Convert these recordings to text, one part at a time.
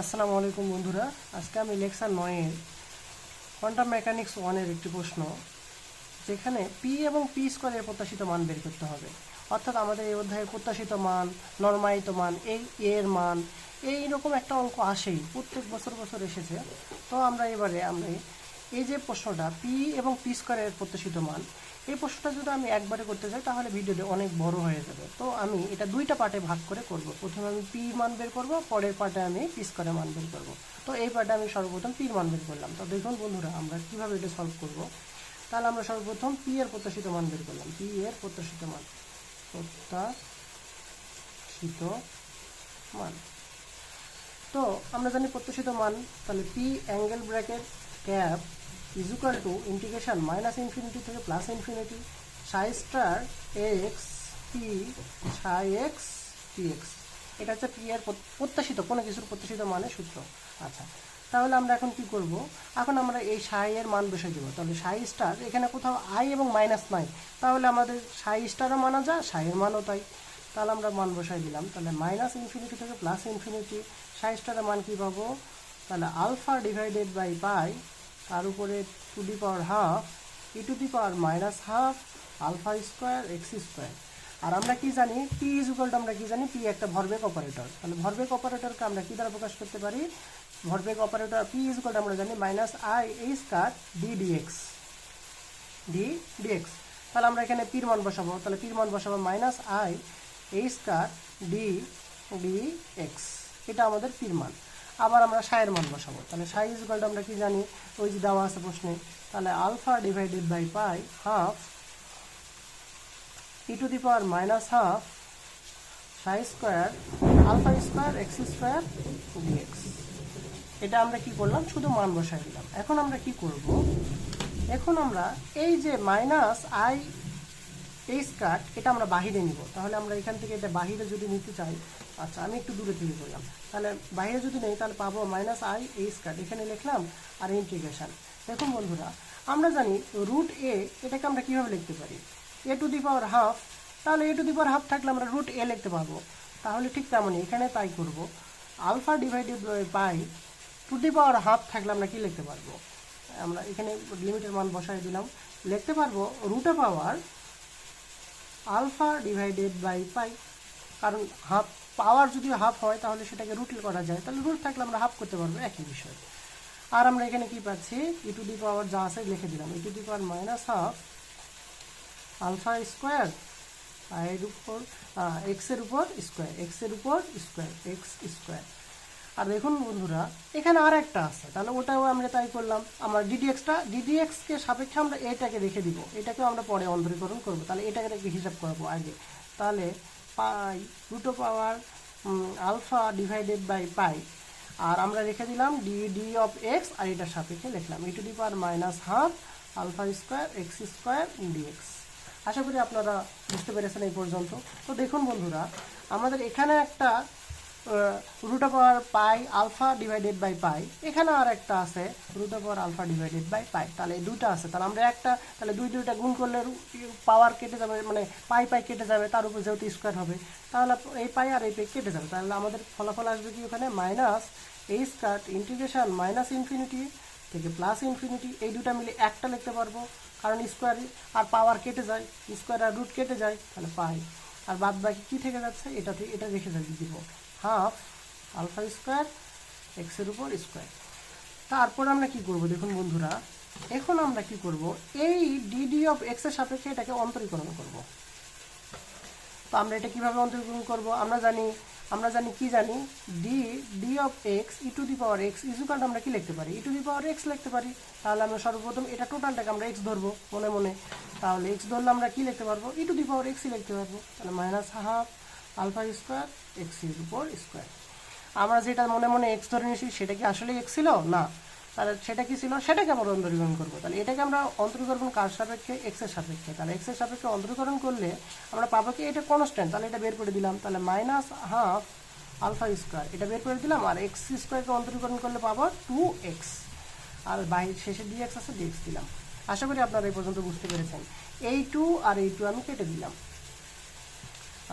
আসসালামু আলাইকুম বন্ধুরা। আজকে আমি লেকচার নয়ের কোয়ান্টাম মেকানিক্স ওয়ানের একটি প্রশ্ন, যেখানে পি এবং পি স্কোয়ারের প্রত্যাশিত মান বের করতে হবে। অর্থাৎ আমাদের এই অধ্যায়ে প্রত্যাশিত মান নর্মায়িত মান, এই এর মান এই রকম একটা অঙ্ক আসেই, প্রত্যেক বছর বছর এসেছে। তো আমরা এবারে আমরা এই যে প্রশ্নটা পি এবং পি স্কোয়ারের প্রত্যাশিত মান, এই প্রশ্নটা যদি আমি একবারে করতে যাই, তাহলে ভিডিওতে অনেক বড় হয়ে যাবে। তো আমি এটা দুইটা পার্টে ভাগ করে করব। প্রথমে আমি পি মান বের করব, পরের পার্টে আমি পি স্কোয়ারের মান বের করব। তো এই পার্টে আমি সর্বপ্রথম পির মান বের করলাম। তো দেখুন বন্ধুরা, আমরা কীভাবে এটা সলভ করব? তাহলে আমরা সর্বপ্রথম পি এর প্রত্যাশিত মান বের করলাম। পি এর প্রত্যাশিত মান প্রত্যাশিত মান। তো আমরা জানি প্রত্যাশিত মান, তাহলে p angle bracket cap is equal to integration minus infinity থেকে plus infinity psi star x p psi x p x. এটা হচ্ছে পি এর প্রত- প্রত্যাশিত, কোনো কিছুর প্রত্যাশিত মানের সূত্র। আচ্ছা তাহলে আমরা এখন কি করব? এখন আমরা এই সাই এর মান বসে দেবো। তাহলে সাই স্টার, এখানে কোথাও আই এবং মাইনাস নাই। তাহলে আমাদের সাই স্টারও মানা যায়, সাইয়ের মানও তাই। তাহলে আমরা মান বসাই দিলাম। তাহলে মাইনাস ইনফিনিটি থেকে প্লাস ইনফিনিটি, সাই স্টারের মান কী পাবো? তাহলে আলফা ডিভাইডেড বাই পাই তার উপরে to the power half e to the power minus half alpha square x square আর আমরা কি জানি পি ইজ আমরা কি জানি পি একটা ভরবেগ অপারেটর তাহলে ভরবেগ অপারেটরকে আমরা কি দ্বারা প্রকাশ করতে পারি? ভরবেগ অপারেটর পি ইজ আমরা জানি minus i h cut d dx d dx তাহলে আমরা এখানে পির মান বসাবো। তাহলে পির মান বসাবো minus i h cut d d x এটা আমাদের পির মান। আবার আমরা সায়ের মান বসাবো। তাহলে সাই ইজ ইকুয়াল আমরা কি জানি? ওই যে দেওয়া আছে প্রশ্নে। তাহলে alpha divided by pi half e to the power minus half psi square alpha square x square dx এটা আমরা কি করলাম? শুধু মান বসাই দিলাম। এখন আমরা কি করব? এখন আমরা এই যে মাইনাস আই এইচ কাট এটা আমরা বাহিরে নিব। তাহলে আমরা এখান থেকে এটা বাহিরে যদি নিতে চাই আচ্ছা আমি একটু দূরে থেকে করলাম তাহলে বাইরে যদি নেই, তাহলে পাবো মাইনাস আই এইচ কাট এখানে লিখলাম আর ইন্টিগ্রেশন দেখুন বন্ধুরা, আমরা জানি রুট এ এটাকে আমরা কীভাবে লিখতে পারি? এ টু দি পাওয়ার হাফ তাহলে এ টু দি পাওয়ার হাফ থাকলে আমরা রুট এ লিখতে পারব। তাহলে ঠিক তেমনই, এখানে তাই করব। Alpha divided by to the power half থাকলে আমরা কী লিখতে পারব? আমরা এখানে লিমিটের মান বসাই দিলাম। লিখতে পারব রুটে power alpha divided by pi. কারণ হাফ পাওয়ার যদি হাফ হয়, তাহলে সেটাকে রুট করা যায়। তাহলে রুট থাকলে আমরা হাফ করতে পারব একই বিষয়। আর আমরা এখানে কি পাচ্ছি? ই টু দি পাওয়ার যা আছে লিখে দিলাম। E to the power minus half alpha square এর উপর এক্সের উপর স্কোয়ার এক্সের উপর স্কোয়ার এক্স স্কোয়ার আর দেখুন বন্ধুরা, এখানে আর একটা আছে। তাহলে ওটাও আমরা তাই করলাম। আমরা ডিডিএক্সটা ডিডিএক্সকে সাপেক্ষে আমরা এটাকে রেখে দিব। এটাকেও আমরা পরে অন্তরীকরণ করব। তাহলে এটাকে রেখে হিসাব করব আগে। তাহলে pi Ruto power alpha divided by pi আর আমরা রেখে দিলাম ডি ডি অফ এক্স আর এটার সাপেক্ষে লিখলাম। E the power minus half alpha square x square dx আশা করি আপনারা বুঝতে পেরেছেন এই পর্যন্ত। তো দেখুন বন্ধুরা, আমাদের এখানে একটা root power pi alpha divided by pi এখানে আর একটা আছে root power alpha divided by pi তাহলে এই দুটো আছে, তাহলে আমরা একটা, তাহলে দুই দুইটা গুণ করলে পাওয়ার কেটে যাবে মানে পাই পাই কেটে যাবে, তার উপর যেহেতু স্কোয়ার হবে, তাহলে এই পাই আর এই পাই কেটে যাবে। তাহলে আমাদের ফলাফল আসবে কি ওখানে? Minus h cut integration minus infinity থেকে প্লাস ইনফিনিটি এই দুটা মিলে একটা লিখতে পারব, কারণ স্কোয়ার আর পাওয়ার কেটে যায় স্কোয়ার আর রুট কেটে যায়, তাহলে পাই আর বাদ বাকি কী থেকে যাচ্ছে? এটা এটা রেখে যাবে, দিব। হাফ আলফা স্কোয়ার এক্সের উপর স্কোয়ার তারপর আমরা কি করব? দেখুন বন্ধুরা, এখন আমরা কি করব? এই ডিডি অফ এক্সের সাপেক্ষে এটাকে অন্তরীকরণ করব। তো আমরা এটা কীভাবে অন্তরীকরণ করব? আমরা জানি আমরা জানি কি জানি? D d of x e to the power x is equal আমরা কি লিখতে পারি? ই টু দি পাওয়ার এক্স লিখতে পারি। তাহলে আমরা সর্বপ্রথম এটা টোটালটাকে আমরা এক্স ধরবো মনে মনে। তাহলে এক্স ধরলে আমরা কি লিখতে পারব? ই টু দি পাওয়ার এক্সই লিখতে পারব। তাহলে মাইনাস হাফ আলফা স্কোয়ার, এক্সের উপর স্কোয়ার। আমরা যেটা মনে মনে এক্স ধরে নিয়েছি, সেটা কি আসলে এক্স ছিল? না। তাহলে সেটা কি ছিল? সেটাকে আমরা অন্তরীকরণ করব। তাহলে এটাকে আমরা অন্তরীকরণ কার সাপেক্ষে? এক্সের সাপেক্ষে। তাহলে এক্সের সাপেক্ষে অন্তরীকরণ করলে আমরা পাবো কি? এটা কনস্ট্যান্ট তাহলে এটা বের করে দিলাম। তাহলে মাইনাস হাফ আলফা স্কোয়ার এটা বের করে দিলাম আর এক্স স্কোয়ারকে অন্তরীকরণ করলে পাবো টু এক্স আর বাইরে শেষে ডি এক্স আছে ডিএক্স দিলাম। আশা করি আপনারা এই পর্যন্ত বুঝতে পেরেছেন। এই টু আর এই টু আমি কেটে দিলাম।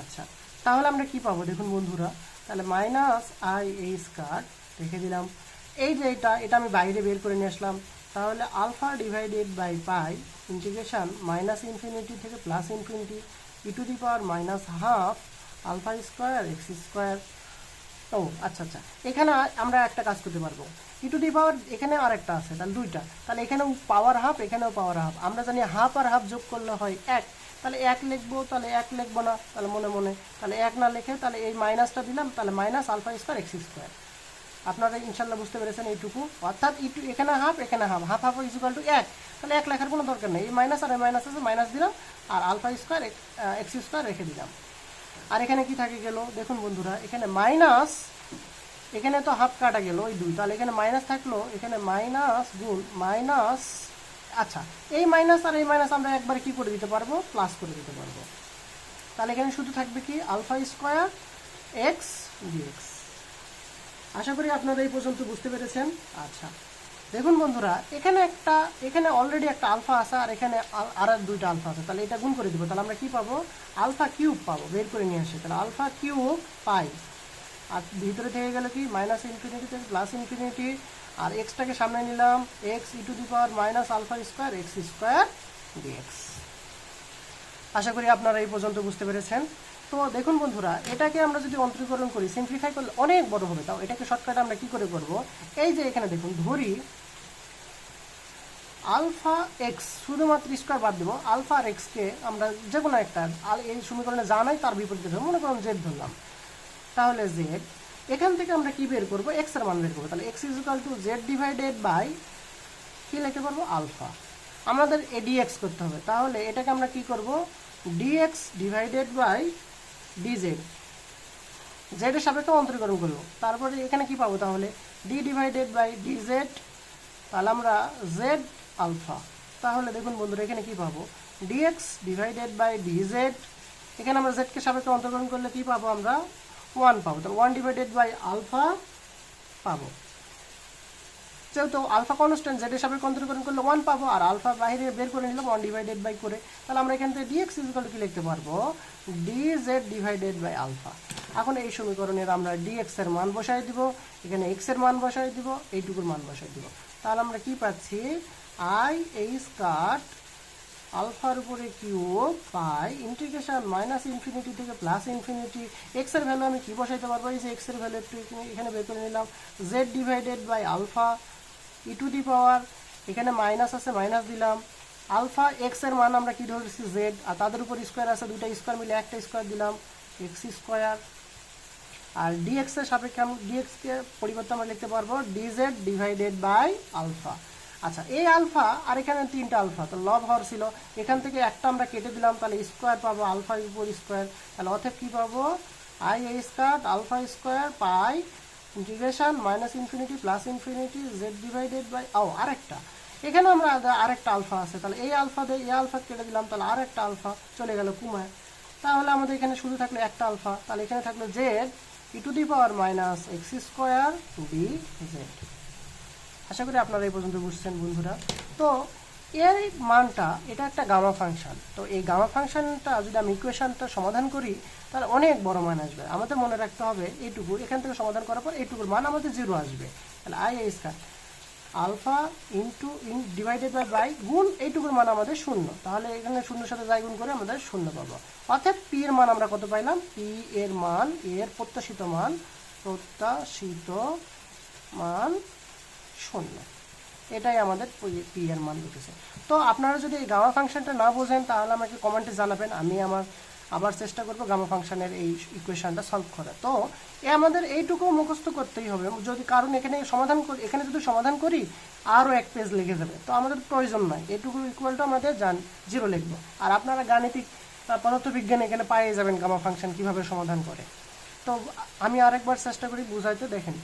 আচ্ছা। তাহলে আমরা কি পাবো? দেখুন বন্ধুরা, তাহলে মাইনাস আই এই স্কার রেখে দিলাম। এই যে এটা এটা আমি বাইরে বের করে নিয়ে আসলাম। তাহলে alpha divided by pi integration minus infinity থেকে plus infinity e to the power minus half alpha square x square ও আচ্ছা আচ্ছা। এখানে আমরা একটা কাজ করতে পারব। ই টু দি পাওয়ার এখানে আর একটা আছে, তাহলে দুইটা। তাহলে এখানেও পাওয়ার হাফ এখানেও পাওয়ার হাফ আমরা জানি হাফ আর হাফ যোগ করলে হয় এক। তাহলে এক লিখব, তাহলে এক লিখব না, তাহলে মনে মনে। তাহলে এক না লিখে তাহলে এই মাইনাসটা দিলাম, তাহলে minus alpha square x square. আপনারা ইনশাল্লাহ বুঝতে পেরেছেন এইটুকু। অর্থাৎ ইটু এখানে হাফ এখানে half half half is equal to এক। তাহলে এক লেখার কোনো দরকার নেই। এই মাইনাস আর এই মাইনাস আছে, মাইনাস দিলাম, আর আলফা স্কোয়ার এক্স স্কোয়ার রেখে দিলাম। আর এখানে কি থাকে গেল? দেখুন বন্ধুরা, এখানে মাইনাস, এখানে তো হাফ কাটা গেল ওই দুই। তাহলে এখানে মাইনাস থাকল, এখানে মাইনাস গুণ মাইনাস আচ্ছা এই মাইনাস আর এই মাইনাস আমরা একবার কি করে দিতে পারব? প্লাস করে দিতে পারব। তাহলে এখানে শুধু থাকবে কি? আলফা স্কোয়ার এক্স ডিএক্স আশা করি আপনারা এই পর্যন্ত বুঝতে পেরেছেন। আচ্ছা দেখুন বন্ধুরা, এখানে একটা, এখানে অলরেডি একটা আলফা আছে আর এখানে আর এক দুইটা আলফা আছে। তাহলে এটা গুণ করে দিব। তাহলে আমরা কি পাবো? আলফা কিউব পাবো। বের করে নিয়ে আসি। তাহলে আলফা কিউব পাই। আর ভিতরে থেকে গেল কি? মাইনাস ইনফিনিটি থেকে প্লাস ইনফিনিটি আর এক্সটাকে সামনে নিলাম। X e to the power minus alpha square x square dx আশা করি আপনারা এই পর্যন্ত বুঝতে পেরেছেন। তো দেখুন বন্ধুরা, এটাকে আমরা যদি অন্তরীকরণ করি সিম্পলিফাই করলে অনেক বড় হবে। তাও এটাকে শর্টকাটে আমরা কি করে করব? এই যে এখানে দেখুন, ধরি আলফা এক্স শুধুমাত্র স্কোয়ার বাদ দেবো। আলফা আর এক্সকে আমরা যে কোনো একটা এই সমীকরণে জানাই তার বিপরীতে ধরবো। মনে করুন জেড ধরলাম। তাহলে জেড এখান থেকে আমরা কি বের করব? এক্সের মান বের করব। তাহলে x is equal to z divided by কি লিখতে পারব আলফা আমাদের এ ডিএক্স করতে হবে। তাহলে এটাকে আমরা কি করব? Dx divided by dz z এর সাপেক্ষে অন্তরীকরণ করব। তারপরে এখানে কি পাবো তাহলে? ডি ডিভাইডেড বাই ডিজেড তাহলে আমরা জেড আলফা তাহলে দেখুন বন্ধুরা, এখানে কি পাবো? ডিএক্স ডিভাইডেড বাই ডিজেড এখানে আমরা জেডকে সাপেক্ষে অন্তর্গ্রহণ করলে কি পাবো আমরা? ওয়ান পাবো। তাহলে ওয়ান ডিভাইডেড বাই আলফা পাবো। যেহেতু আলফা কনস্ট্যান্ট জেড সাপেক্ষে অন্তর্গ্রহণ করলে ওয়ান পাবো, আর আলফা বাইরে বের করে নিলাম ওয়ান ডিভাইডেড বাই করে, তাহলে আমরা এখান থেকে ডিএক্স ইজিক্যাল কি লিখতে পারব? D z divided by alpha এখন এই সমীকরণের আমরা ডিএক্স এর মান বসাই দিব, এখানে এক্সের মান বসাই দিব, এইটুকুর মান বসাই দিব। তাহলে আমরা কি পাচ্ছি? আই এইচ কাট আলফার উপরে cube pi. Integration minus infinity থেকে প্লাস ইনফিনিটি এক্সের ভ্যালু আমি কি বসাইতে পারব? এই যে এক্সের ভ্যালু একটু এখানে- বের করে নিলাম। Z divided by alpha e to the power এখানে মাইনাস আছে মাইনাস দিলাম। আলফা এক্সের মান আমরা কি ধরেছি? জেড আর তাদের উপর স্কোয়ার আছে, দুইটা স্কোয়ার মিলে একটা স্কোয়ার দিলাম। এক্স স্কোয়ার আর ডিএক্স এর সাপেক্ষে আমি ডিএক্স কে পরিবর্তে আমরা লিখতে পারব। ডিজেড ডিভাইডেড বাই আলফা আচ্ছা এই আলফা, আর এখানে তিনটা আলফা, তো লব হর ছিল। এখান থেকে একটা আমরা কেটে দিলাম, তাহলে স্কোয়ার পাবো আলফা উপর স্কোয়ার তাহলে অর্থাৎ কি পাবো? I a square alpha square pi integration minus infinity plus infinity z divided by ও আরেকটা। এখানে আমরা আরেকটা আলফা আছে, তাহলে এই আলফা দিয়ে এই আলফা কেটে দিলাম, তাহলে আরেকটা আলফা চলে গেল কুমায়। তাহলে আমাদের এখানে শুধু থাকল একটা আলফা, তাহলে এখানে থাকল z e to the power minus x square d z আশা করি আপনারা এই পর্যন্ত বুঝছেন, বন্ধুরা। তো, এর মানটা, এটা একটা গামা ফাংশন। তো এই গামা ফাংশনটা যদি আমি ইকুয়েশনটা সমাধান করি, তাহলে অনেক বড় মান আসবে। আমাদের মনে রাখতে হবে এইটুকু। এখান থেকে সমাধান করার পর এইটুকুর মান আমাদের জিরো আসবে। তাহলে i a square alpha into in divided by by গুণ এইটুকুর মান আমাদের শূন্য। তাহলে এখানে শূন্যর সাথে যাই গুণ করে আমাদের শূন্য পাবো। অর্থাৎ পি এর মান আমরা কত পাইলাম? পি এর মান, এর প্রত্যাশিত মান প্রত্যাশিত মান শূন্য। এটাই আমাদের পি এর মান লিখেছে তো আপনারা যদি এই গামা ফাংশনটা না বোঝেন, তাহলে আমাকে কমেন্টে জানাবেন। আমি আমার, আবার চেষ্টা করব গামা ফাংশনের এই ইকুয়েশনটা সলভ করার। তো এ আমাদের এইটুকু মুখস্থ করতেই হবে। যদি কারণ এখানে সমাধান করি, এখানে যদি সমাধান করি, আরও এক পেজ লেগে যাবে। তো আমাদের প্রয়োজন নাই। এইটুকু ইকুয়ালটা আমাদের জান জিরো লিখব। আর আপনারা গাণিতিক পদার্থবিজ্ঞান এখানে পাইয়ে যাবেন গামা ফাংশন কীভাবে সমাধান করে। তো আমি আরেকবার চেষ্টা করি বুঝাইতে। দেখেন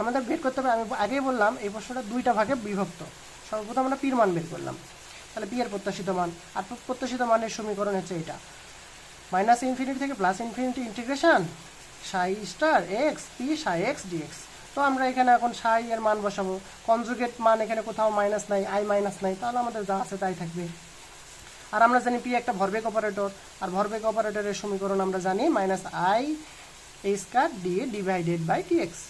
আমাদের বের করতে হবে। আমি আগেই বললাম, এই প্রশ্নটা দুইটা ভাগে বিভক্ত। সর্বপ্রথম আমরা পির মান বের করলাম। তাহলে পি এর প্রত্যাশিত মান। আর প্রত্যাশিত মানের সমীকরণ হচ্ছে এটা। মাইনাস ইনফিনিটি থেকে plus infinity integration, psi star x p psi x dx তো আমরা এখানে এখন সাই এর মান বসাবো। কনজুগেট মান এখানে কোথাও মাইনাস নাই আই মাইনাস নাই, তাহলে আমাদের যা আছে তাই থাকবে। আর আমরা জানি পি একটা ভরবেগ অপারেটর আর ভরবেগ অপারেটরের সমীকরণ আমরা জানি minus i a square d divided by dx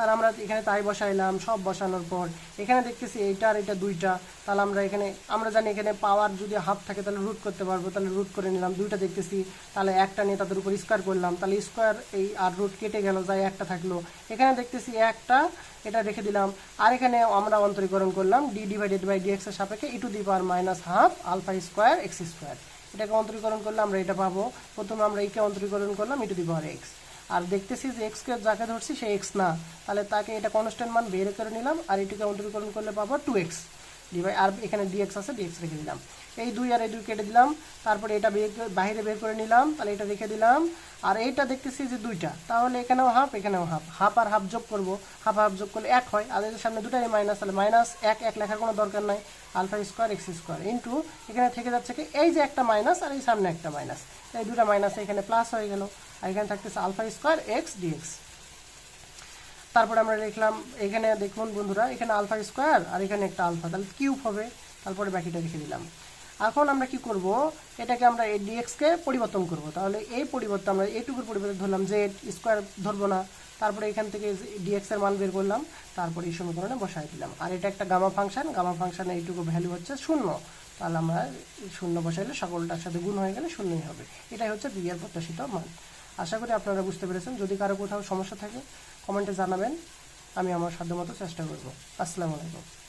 তাহলে আমরা এখানে তাই বসাইলাম, সব বসানোর পর। এখানে দেখতেছি এইটা আর এটা দুইটা। তাহলে আমরা এখানে, আমরা জানি এখানে পাওয়ার যদি হাফ থাকে তাহলে রুট করতে পারব। তাহলে রুট করে নিলাম, দুইটা দেখতেছি। তাহলে একটা নিয়ে তাদের উপর স্কোয়ার করলাম। তাহলে স্কোয়ার এই আর রুট কেটে গেল যাই একটা থাকল। এখানে দেখতেছি একটা, এটা রেখে দিলাম। আর এখানে আমরা অন্তরীকরণ করলাম ডি ডিভাইডেড বাই ডিএক্স এর সাপেক্ষে e to the power minus half alpha square x square এটাকে অন্তরীকরণ করলে আমরা এটা পাবো। প্রথমে আমরা একে অন্তরীকরণ করলাম ই টু দি পাওয়ার এক্স আর দেখতেছি যে এক্স কে যাকে ধরছি সে এক্স না। তাহলে তাকে এটা কনস্ট্যান্ট মান বের করে নিলাম আর এটিকে অন্তরীকরণ করলে পাবো টু এক্স ডিভাই আর এখানে ডিএক্স আছে ডিএক্স রেখে দিলাম। এই দুই আর এই দুই কেটে দিলাম, তারপরে এটা বাইরে বের করে নিলাম, তাহলে এটা রেখে দিলাম। আর এইটা দেখতেছি যে দুইটা। তাহলে এখানেও হাফ এখানেও হাফ হাফ আর হাফ যোগ করব। হাফ হাফ যোগ করলে এক হয়। আর এদের সামনে দুটাই মাইনাস তাহলে মাইনাস এক এক লেখার কোনো দরকার নাই। Alpha square x square into এখানে থেকে যাচ্ছে কি, এই যে একটা মাইনাস আর এই সামনে একটা মাইনাস এই দুটা মাইনাস এখানে প্লাস হয়ে গেল। এখানে থাকতেছে আলফা স্কোয়ার এক্স ডিএক্স। তারপরে আমরা লিখলাম, এখানে দেখুন বন্ধুরা, এখানে আলফা স্কোয়ার আর এখানে একটা আলফা, তাহলে কিউব হবে। তারপরে বাকিটা রেখে দিলাম। এখন আমরা কি করব? এটাকে আমরা এই ডিএক্সকে পরিবর্তন করব। তাহলে এই পরিবর্তন আমরা এইটুকুর পরিবর্তন ধরলাম যে স্কোয়ার ধরবো না। তারপরে এখান থেকে ডিএক্সের মান বের করলাম। তারপরে এই সমীকরণে বসাই দিলাম। আর এটা একটা গামা ফাংশন, গামা ফাংশনে এইটুকু ভ্যালু হচ্ছে শূন্য। তাহলে আমরা শূন্য বসাইলে সকলটার সাথে গুণ হয়ে গেলে শূন্যই হবে। এটাই হচ্ছে বি এর প্রত্যাশিত মান। আশা করি আপনারা বুঝতে পেরেছেন। যদি কারও কোথাও সমস্যা থাকে কমেন্টে জানাবেন। আমি আমার সাধ্যমতো চেষ্টা করব। আসসালামু আলাইকুম।